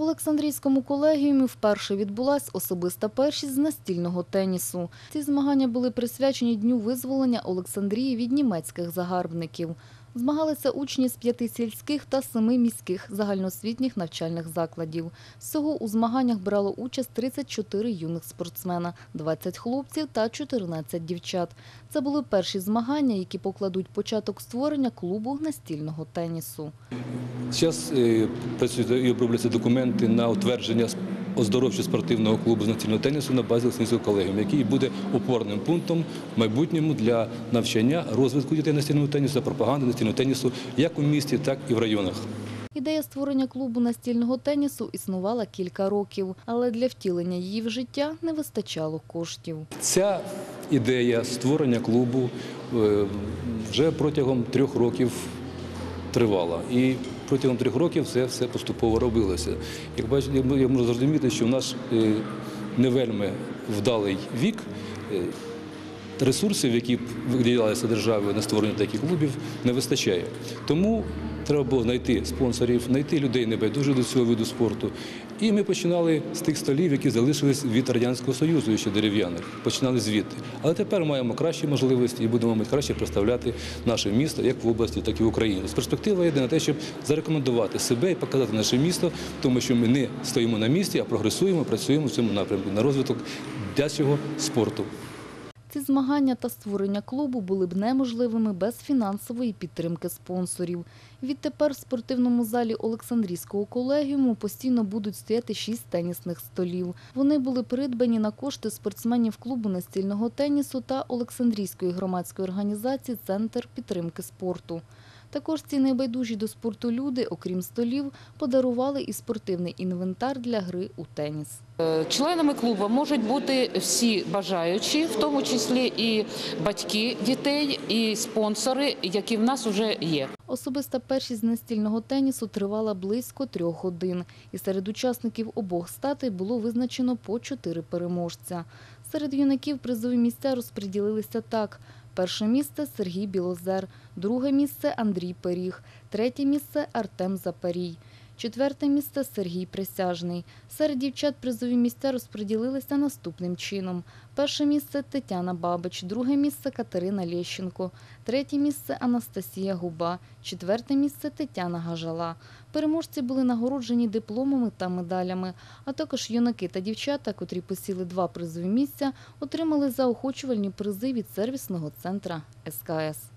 В Олександрійському колегіумі вперше відбулась особиста першість з настільного тенісу. Ці змагання були присвячені Дню визволення Олександрії від німецьких загарбників. Змагалися учні з п'яти сільських та семи міських загальноосвітніх навчальних закладів. Всього у змаганнях брало участь 34 юних спортсмена, 20 хлопців та 14 дівчат. Це були перші змагання, які покладуть початок створення клубу настільного тенісу. Зараз е, працюють і обробляються документи на утвердження оздоровчо-спортивного клубу з настільного тенісу на базі Олександрійського колегіуму, який буде опорним пунктом в майбутньому для навчання, розвитку дітей настільного тенісу пропаганди настільного тенісу як у місті, так і в районах. Ідея створення клубу настільного тенісу існувала кілька років, але для втілення її в життя не вистачало коштів. Ця ідея створення клубу е, вже протягом трьох років тривала. І протягом трьох років це все поступово робилося. Як бачите, я можу зрозуміти, що в наш е, не вельми вдалий вік. Ресурсів, які виділялися державою на створення таких клубів, не вистачає. Тому треба було знайти спонсорів, знайти людей небайдужих до цього виду спорту. І ми починали з тих столів, які залишились від Радянського Союзу, ще дерев'яних. Починали звідти. Але тепер маємо кращі можливості і будемо мати краще представляти наше місто як в області, так і в Україні. З перспектива йде на те, щоб зарекомендувати себе і показати наше місто, тому що ми не стоїмо на місці, а прогресуємо, працюємо в цьому напрямку на розвиток дитячого спорту. Ці змагання та створення клубу були б неможливими без фінансової підтримки спонсорів. Відтепер в спортивному залі Олександрійського колегіуму постійно будуть стояти шість тенісних столів. Вони були придбані на кошти спортсменів клубу настільного тенісу та Олександрійської громадської організації Центр підтримки спорту. Також ці найбайдужі до спорту люди, окрім столів, подарували і спортивний інвентар для гри у теніс. Членами клубу можуть бути всі бажаючі, в тому числі і батьки дітей, і спонсори, які в нас вже є. Особиста першість з настільного тенісу тривала близько трьох годин, і серед учасників обох статей було визначено по чотири переможця. Серед юнаків призові місця розподілилися так. Перше місце – Сергій Білозер, друге місце – Андрій Періг, третє місце – Артем Запарій. Четверте місце – Сергій Присяжний. Серед дівчат призові місця розподілилися наступним чином. Перше місце – Тетяна Бабич, друге місце – Катерина Лєщенко, третє місце – Анастасія Губа, четверте місце – Тетяна Гажала. Переможці були нагороджені дипломами та медалями, а також юнаки та дівчата, котрі посіли два призові місця, отримали заохочувальні призи від сервісного центра СКС.